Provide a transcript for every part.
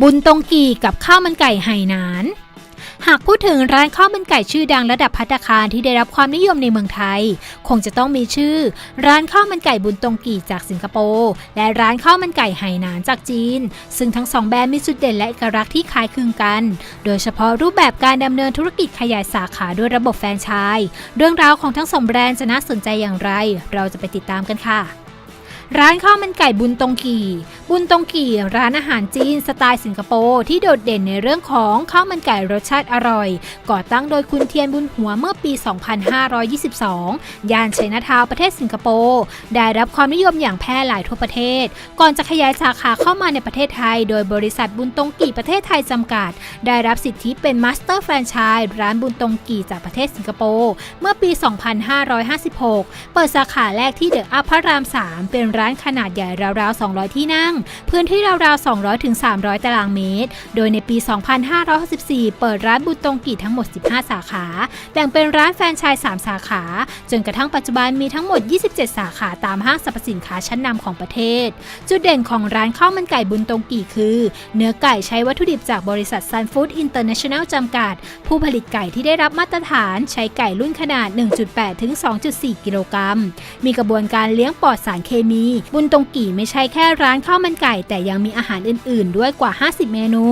บุญตรงกีกับข้าวมันไก่ไหหนาน หากพูดถึงร้านข้าวมันไก่ชื่อดังระดับพัตตาคารที่ได้รับความนิยมในเมืองไทย คงจะต้องมีชื่อ ร้านข้าวมันไก่บุญตรงกีจากสิงคโปร์และร้านข้าวมันไก่ไหหนานจากจีน ซึ่งทั้งสองแบรนด์มีจุดเด่นและเอกลักษณ์ที่คล้ายคลึงกัน โดยเฉพาะรูปแบบการดำเนินธุรกิจขยายสาขาด้วยระบบแฟรนไชส์เรื่องราวของทั้งสองแบรนด์จะน่าสนใจอย่างไร เราจะไปติดตามกันค่ะ ร้านข้าวมันไก่บุญตงกีบุญตงกีร้านอาหารจีนสไตล์สิงคโปร์ที่โดดเด่นในเรื่องของข้าวมันไก่รสชาติอร่อย ก่อตั้งโดยคุณเทียนบุญหัวเมื่อปี 2522 ย่านไชน่าทาว์ประเทศสิงคโปร์ได้รับความนิยมอย่างแพร่หลายทั่วประเทศ ก่อนจะขยายสาขาเข้ามาในประเทศไทย โดยบริษัทบุญตงกีประเทศไทยจำกัด ได้รับสิทธิเป็นมาสเตอร์แฟรนไชส์ร้านบุญตงกีจากประเทศสิงคโปร์เมื่อปี 2556 เปิดสาขาแรกที่เดอะอัพพระราม 3 เป็นร้านานขนาดใหญ่ราวๆ 200 ที่นั่ง พื้นที่ราวๆ 200ถึง300 ตารางเมตร โดยในปี 2564 เปิดร้านบุญตงกีทั้งหมด 15 สาขา แบ่งเป็นร้านแฟรนไชส์ 3 สาขา จนกระทั่งปัจจุบันมีทั้งหมด 27 สาขาตามห้างสรรพสินค้าชั้นนำของประเทศ จุดเด่นของร้านข้าวมันไก่บุญตรงกีคือ เนื้อไก่ใช้วัตถุดิบจากบริษัท Sun Food International จำกัด ผู้ผลิตไก่ที่ได้รับมาตรฐานใช้ไก่รุ่นขนาด 1.8 ถึง 2.4 กิโลกรัม มีกระบวนการเลี้ยงปลอดสารเคมีบุญตงกี่ไม่ใช่แค่ร้านข้าวมันไก่ แต่ยังมีอาหารอื่น ๆ ด้วยกว่า 50 เมนู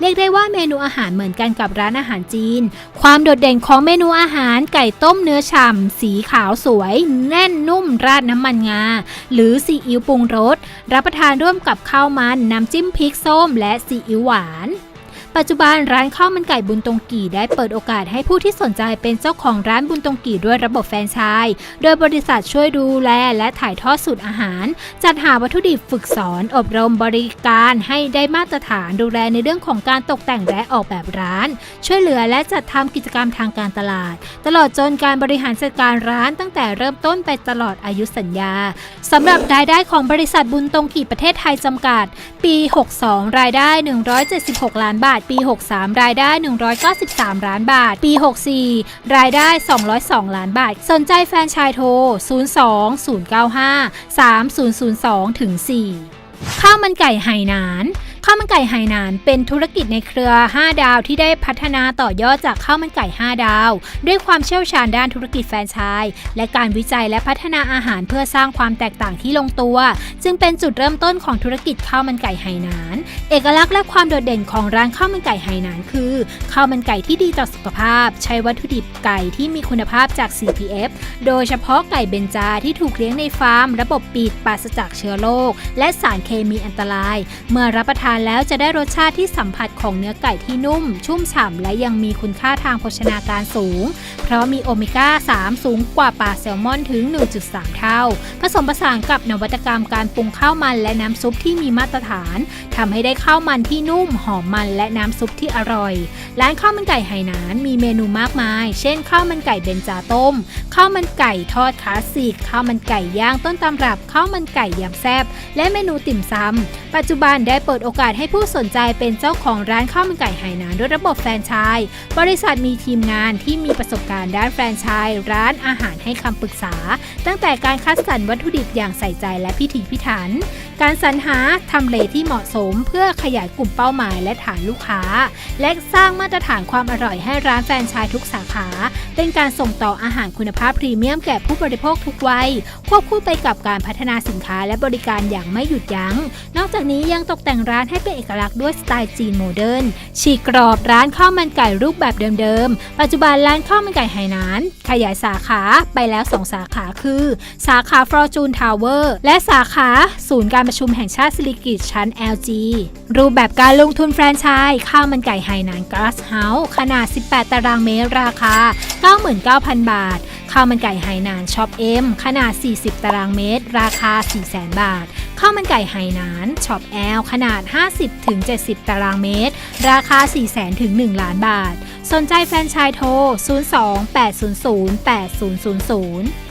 เรียกได้ว่าเมนูอาหารเหมือนกันกับร้านอาหารจีน ความโดดเด่นของเมนูอาหารไก่ต้มเนื้อฉ่ำสีขาวสวย แน่นนุ่มราดน้ำมันงา หรือซีอิ๊วปรุงรส รับประทานร่วมกับข้าวมันน้ำจิ้มพริกส้ม และซีอิ๊วหวาน ปัจจุบันร้านข้าวมันไก่บุญตรงกี่ได้เปิดโอกาสให้ผู้ที่สนใจเป็นเจ้าของร้านบุญตรงกี่ด้วยระบบแฟรนไชส์โดยบริษัทช่วยดูแลและถ่ายทอดสูตรอาหาร จัดหาวัตถุดิบฝึกสอน อบรมบริการให้ได้มาตรฐานดูแลในเรื่องของการตกแต่งและออกแบบร้าน ช่วยเหลือและจัดทำกิจกรรมทางการตลาด ตลอดจนการบริหารจัดการร้านตั้งแต่เริ่มต้นไปตลอดอายุสัญญาสำหรับรายได้ของบริษัทบุญตรงกี่ประเทศไทยจำกัด ปี 62 รายได้ 176 ล้านบาททปี 63 รายได้ 193 ล้านบาท ปี 64 รายได้ 202 ล้านบาท สนใจแฟนชายโทร 02 095 3002ถึง4ข้าวมันไก่ไหหนาน ข้าวมันไก่ไหหนานเป็นธุรกิจในเครือ 5 ดาวที่ได้พัฒนาต่อยอดจากข้าวมันไก่ 5 ดาว ด้วยความเชี่ยวชาญด้านธุรกิจแฟรนไชส์และการวิจัยและพัฒนาอาหารเพื่อสร้างความแตกต่างที่ลงตัว จึงเป็นจุดเริ่มต้นของธุรกิจข้าวมันไก่ไหหนาน เอกลักษณ์และความโดดเด่นของร้านข้าวมันไก่ไหหนานคือข้าวมันไก่ที่ดีต่อสุขภาพ ใช้วัตถุดิบไก่ที่มีคุณภาพจาก CPF โดยเฉพาะไก่เบนจาที่ถูกเลี้ยงในฟาร์ม ระบบปิดปราศจากเชื้อโรคและสารเคมีอันตราย เมื่อรับประทานแล้วจะได้รสชาติที่สัมผัสของเนื้อไก่ที่นุ่ม ชุ่มฉ่ำและยังมีคุณค่าทางโภชนาการสูง เพราะมีโอเมก้า 3 สูงกว่าปลาแซลมอนถึง 1.3 เท่า ผสมผสานกับนวัตกรรมการปรุงข้าวมันและน้ำซุปที่มีมาตรฐานทำให้ได้ข้าวมันที่นุ่ม หอมมันและน้ำซุปที่อร่อย ร้านข้าวมันไก่ไหหนานมีเมนูมากมาย เช่นข้าวมันไก่เบนจาต้ม ข้าวมันไก่ทอดคลาสสิก ข้าวมันไก่ย่างต้นตำรับ ข้าวมันไก่ยำแซบและเมนูติ่มซำปัจจุบันได้เปิดโอกาสให้ผู้สนใจเป็นเจ้าของร้านข้าวมันไก่ไหหนานด้วยระบบแฟรนไชส์บริษัทมีทีมงานที่มีประสบการณ์ด้านแฟรนไชส์ร้านอาหารให้คำปรึกษา ตั้งแต่การคัดสรรวัตถุดิบอย่างใส่ใจและพิถีพิถัน การสรรหาทำเลที่เหมาะสม เพื่อขยายกลุ่มเป้าหมายและฐานลูกค้า และสร้างมาตรฐานความอร่อยให้ร้านแฟรนไชส์ทุกสาขา เป็นการส่งต่ออาหารคุณภาพพรีเมียมแก่ผู้บริโภคทุกวัย ควบคู่ไปกับการพัฒนาสินค้าและบริการอย่างไม่หยุดยัง้ง นอกจากนี้ยังตกแต่งร้านให้เป็นเอกลักษณ์ด้วยสไตล์จีนโมเดิร์นฉีกกรอบร้านข้าวมันไก่รูปแบบเดิมๆ ปัจจุบันร้านข้าวมันไก่ไหหนาน ขยายสาขาไปแล้ว 2 สาขาคือ สาขาฟอร์จูนทาวเวอร์และสาขาศูนย์การประชุมแห่งชาติสิริกิติ์ชั้น LG รูปแบบการลงทุนแฟรนไชส์ข้าวมันไก่ไหหนานก a สเฮาส์ขนาด 18 ตารางเมตรราคา99,000 บาท ข้าวมันไก่ไหหนานช็อปเอ็มขนาด 40 ตารางเมตร ราคา 400,000 บาท ข้าวมันไก่ไหหนานช็อปแอลขนาด 50-70 ตารางเมตร ราคา 400,000ถึง1ล้านบาท สนใจแฟรนไชส์โทร 02 800 8000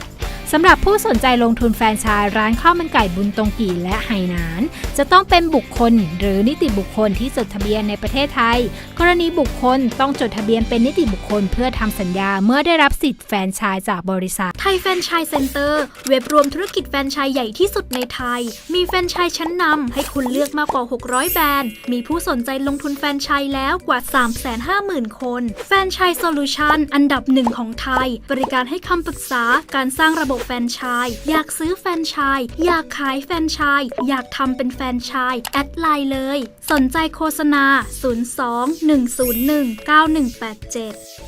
สำหรับผู้สนใจลงทุนแฟรนไชส์ร้านข้าวมันไก่บุญตรงกีและไหหนาน จะต้องเป็นบุคคล หรือนิติบุคคลที่จดทะเบียนในประเทศไทย กรณีบุคคลต้องจดทะเบียนเป็นนิติบุคคลเพื่อทำสัญญาเมื่อได้รับสิทธิ์แฟรนไชส์จากบริษัท ไทยแฟรนไชส์เซ็นเตอร์เว็บรวมธุรกิจแฟรนไชส์ใหญ่ที่สุดในไทย มีแฟรนไชส์ชั้นนำให้คุณเลือกมากกว่า 600 แบรนด์ มีผู้สนใจลงทุนแฟรนไชส์แล้วกว่า 350,000 คน แฟรนไชส์โซลูชันอันดับหนึ่งของไทย บริการให้คำปรึกษาการสร้างระบบแฟนชาย อยากซื้อแฟนชาย อยากขายแฟนชาย อยากทำเป็นแฟนชาย แอดไลน์เลย สนใจโฆษณา 02 101 9187